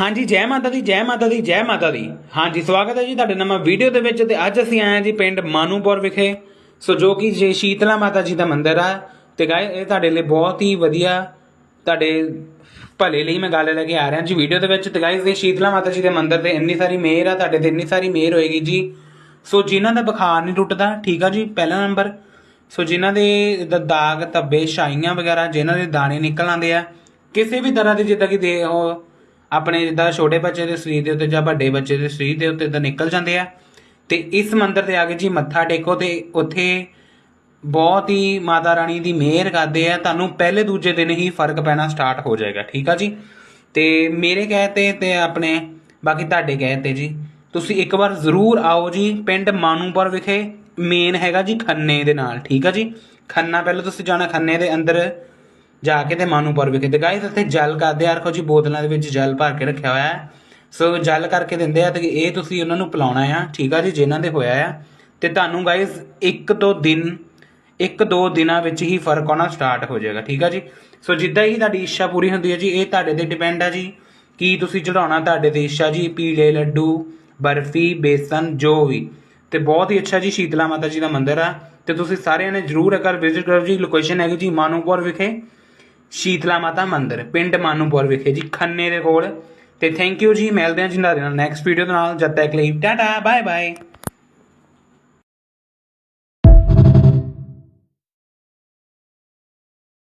ਹਾਂਜੀ, ਜੈ ਮਾਤਾ ਦੀ, ਜੈ ਮਾਤਾ ਦੀ, ਜੈ ਮਾਤਾ ਦੀ। ਹਾਂਜੀ, ਸਵਾਗਤ ਹੈ ਜੀ ਤੁਹਾਡੇ ਨਵਾਂ ਵੀਡੀਓ ਦੇ ਵਿੱਚ ਤੇ ਅੱਜ ਅਸੀਂ ਆਏ ਹਾਂ ਜੀ ਪਿੰਡ ਮਾਨੂਪੁਰ ਵਿਖੇ। ਸੋ ਜੋ ਕਿ ਜੇ ਸ਼ੀਤਲਾ ਮਾਤਾ ਜੀ ਦਾ ਮੰਦਿਰ ਆ ਤੇ ਗਾਇ ਇਹ ਤੁਹਾਡੇ ਲਈ ਬਹੁਤ ਹੀ ਵਧੀਆ ਤੁਹਾਡੇ ਭਲੇ ਲਈ ਮੈਂ ਗੱਲ ਲੈ ਕੇ ਆ ਰਿਹਾ ਜੀ ਵੀਡੀਓ ਦੇ ਵਿੱਚ। ਤੇ ਗਾਇਸ ਇਹ ਸ਼ੀਤਲਾ ਮਾਤਾ ਜੀ ਦੇ ਮੰਦਿਰ ਤੇ ਇੰਨੀ ਸਾਰੀ ਮਿਹਰ ਆ, ਤੁਹਾਡੇ ਤੇ ਇੰਨੀ ਸਾਰੀ ਮਿਹਰ ਹੋਏਗੀ ਜੀ। ਸੋ ਜਿਨ੍ਹਾਂ ਦਾ ਬੁਖਾਰ ਨਹੀਂ ਟੁੱਟਦਾ, ਠੀਕ ਆ ਜੀ, ਪਹਿਲਾ ਨੰਬਰ। ਸੋ ਜਿਨ੍ਹਾਂ ਦੇ ਦ- ਦਾਗ, ਧੱਬੇ, ਛਾਈਆਂ ਵਗੈਰਾ, ਜਿਨ੍ਹਾਂ ਦੇ ਦਾਣੇ ਨਿਕਲ ਆਉਂਦੇ ਆ, ਕਿਸੇ ਵੀ ਤਰ੍ਹਾਂ ਦੇ ਜਿੱਦਾਂ ਕਿ ਦੇ, ਉਹ ਆਪਣੇ ਜਿੱਦਾਂ ਛੋਟੇ ਬੱਚੇ ਦੇ ਸਰੀਰ ਦੇ ਉੱਤੇ ਜਾਂ ਵੱਡੇ ਬੱਚੇ ਦੇ ਸਰੀਰ ਦੇ ਉੱਤੇ ਤਾਂ ਨਿਕਲ ਜਾਂਦੇ ਆ। ਤੇ ਇਸ ਮੰਦਿਰ ਤੇ ਆ ਕੇ ਜੀ ਮੱਥਾ ਟੇਕੋ ਤੇ ਉੱਥੇ ਬਹੁਤ ਹੀ ਮਾਤਾ ਰਾਣੀ ਦੀ ਮਿਹਰ ਕਰਦੇ ਆ। ਤੁਹਾਨੂੰ ਪਹਿਲੇ ਦੂਜੇ ਦਿਨ ਹੀ ਫ਼ਰਕ ਪੈਣਾ ਸਟਾਰਟ ਹੋ ਜਾਏਗਾ, ਠੀਕ ਆ ਜੀ? ਤੇ ਮੇਰੇ ਕਹੇ ਤੇ ਤੇ ਆਪਣੇ, ਬਾਕੀ ਤੁਹਾਡੇ ਕਹੇ ਤੇ ਜੀ, ਤੁਸੀਂ ਇੱਕ ਵਾਰ ਜ਼ਰੂਰ ਆਓ ਜੀ ਪਿੰਡ ਮਾਨੂਪੁਰ ਵਿਖੇ। ਮੇਨ ਹੈਗਾ ਜੀ ਖੰਨੇ ਦੇ ਨਾਲ, ਠੀਕ ਆ ਜੀ? ਖੰਨਾ, ਪਹਿਲਾਂ ਤੁਸੀਂ ਜਾਣਾ ਖੰਨੇ ਦੇ ਅੰਦਰ ਜਾ ਕੇ ਤੇ ਮਾਨੂਪੁਰ ਵਿਖੇ ਤੇ ਗਾਇਸ ਇੱਥੇ ਜਲ ਕਰਦੇ ਆ ਰੱਖੋ ਜੀ ਬੋਤਲਾਂ ਦੇ ਵਿੱਚ ਜਲ ਭਰ ਕੇ ਰੱਖਿਆ ਹੋਇਆ ਹੈ। ਸੋ ਜਲ ਕਰਕੇ ਦਿੰਦੇ ਆ ਤੇ ਇਹ ਤੁਸੀਂ ਉਹਨਾਂ ਨੂੰ ਪਿਲਾਉਣਾ ਆ, ਠੀਕ ਆ ਜੀ, ਜਿਨ੍ਹਾਂ ਦੇ ਹੋਇਆ ਆ। ਤੇ ਤੁਹਾਨੂੰ ਗਾਇਸ ਇੱਕ ਤੋਂ ਦਿਨ, ਇੱਕ ਦੋ ਦਿਨਾਂ ਵਿੱਚ ਹੀ ਫ਼ਰਕ ਆਉਣਾ ਸਟਾਰਟ ਹੋ ਜਾਏਗਾ, ਠੀਕ ਆ ਜੀ। ਸੋ ਜਿੱਦਾਂ ਹੀ ਤੁਹਾਡੀ ਇੱਛਾ ਪੂਰੀ ਹੁੰਦੀ ਹੈ ਜੀ, ਇਹ ਤੁਹਾਡੇ ਤੇ ਡਿਪੈਂਡ ਆ ਜੀ। ਕੀ ਤੁਸੀਂ ਚੜਾਉਣਾ ਤੁਹਾਡੇ ਤੇ ਇੱਛਾ ਜੀ, ਪੀਲੇ ਲੱਡੂ, ਬਰਫੀ, ਬੇਸਨ, ਜੋ ਵੀ। ਤੇ ਬਹੁਤ ਹੀ ਅੱਛਾ ਜੀ, ਸ਼ੀਤਲਾ ਮਾਤਾ ਜੀ ਦਾ ਮੰਦਿਰ ਆ। ਤੇ ਤੁਸੀਂ ਸਾਰਿਆਂ ਨੇ ਜਰੂਰ ਇੱਕ ਵਾਰ ਵਿਜ਼ਿਟ ਕਰੋ ਜੀ ਲੋਕੇਸ਼ਨ ਹੈਗੀ ਜੀ, ਮਾਨੂਪੁਰ ਵਿਖੇ। ਸ਼ੀਤਲਾ ਮਾਤਾ ਮੰਦਿਰ, ਪਿੰਡ ਮਾਨੂਪੁਰ ਵਿਖੇ ਜੀ, ਖੰਨੇ ਦੇ ਕੋਲ। ਤੇ ਥੈਂਕ ਯੂ ਜੀ, ਮਿਲਦੇ ਹਾਂ ਜੀ ਤੁਹਾਡੇ ਨਾਲ ਨੈਕਸਟ ਵੀਡੀਓ ਦੇ ਨਾਲ। ਜਦ ਤੱਕ ਲਈ, ਟਾਟਾ ਬਾਏ ਬਾਏ